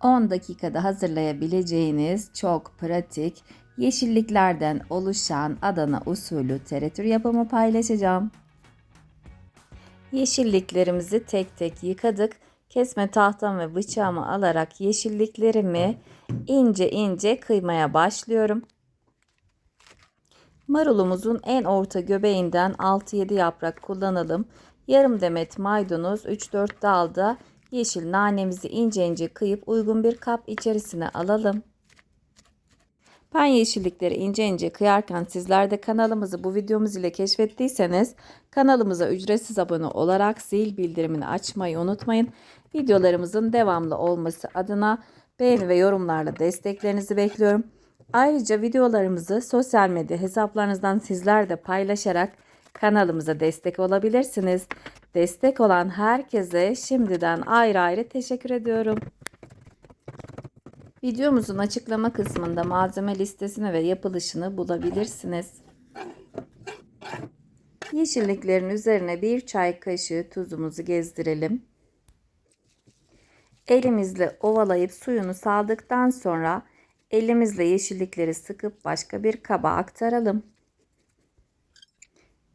10 dakikada hazırlayabileceğiniz çok pratik yeşilliklerden oluşan Adana usulü teratür yapımı paylaşacağım. Yeşilliklerimizi tek tek yıkadık. Kesme tahtam ve bıçağımı alarak yeşilliklerimi ince ince kıymaya başlıyorum. Marulumuzun en orta göbeğinden 6-7 yaprak kullanalım. Yarım demet maydanoz, 3-4 dalda yeşil nanemizi ince ince kıyıp uygun bir kap içerisine alalım. Ben yeşillikleri ince ince kıyarken sizler de kanalımızı bu videomuz ile keşfettiyseniz kanalımıza ücretsiz abone olarak zil bildirimini açmayı unutmayın. Videolarımızın devamlı olması adına beğeni ve yorumlarla desteklerinizi bekliyorum. Ayrıca videolarımızı sosyal medya hesaplarınızdan sizler de paylaşarak kanalımıza destek olabilirsiniz. Destek olan herkese şimdiden ayrı ayrı teşekkür ediyorum. Videomuzun açıklama kısmında malzeme listesini ve yapılışını bulabilirsiniz. Yeşilliklerin üzerine bir çay kaşığı tuzumuzu gezdirelim. Elimizle ovalayıp suyunu saldıktan sonra elimizle yeşillikleri sıkıp başka bir kaba aktaralım.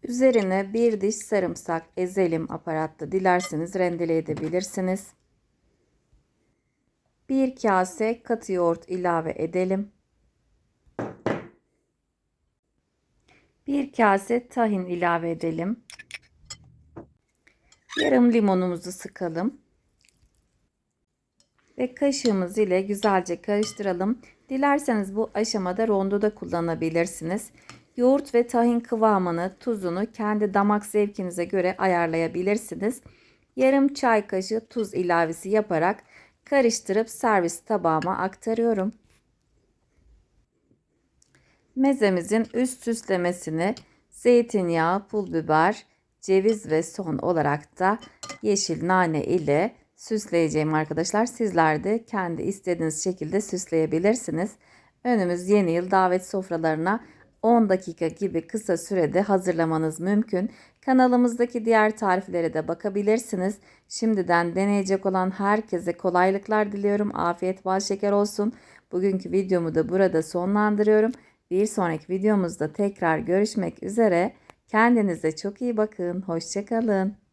Üzerine bir diş sarımsak ezelim aparatta dilerseniz rendele edebilirsiniz. Bir kase katı yoğurt ilave edelim. Bir kase tahin ilave edelim. Yarım limonumuzu sıkalım. Ve kaşığımız ile güzelce karıştıralım. Dilerseniz bu aşamada rondo da kullanabilirsiniz. Yoğurt ve tahin kıvamını, tuzunu kendi damak zevkinize göre ayarlayabilirsiniz. Yarım çay kaşığı tuz ilavesi yaparak karıştırıp servis tabağıma aktarıyorum. Mezemizin üst süslemesini zeytinyağı, pul biber, ceviz ve son olarak da yeşil nane ile süsleyeceğim arkadaşlar. Sizler de kendi istediğiniz şekilde süsleyebilirsiniz. Önümüz yeni yıl davet sofralarına 10 dakika gibi kısa sürede hazırlamanız mümkün. Kanalımızdaki diğer tariflere de bakabilirsiniz. Şimdiden deneyecek olan herkese kolaylıklar diliyorum. Afiyet bal şeker olsun. Bugünkü videomu da burada sonlandırıyorum. Bir sonraki videomuzda tekrar görüşmek üzere. Kendinize çok iyi bakın. Hoşçakalın.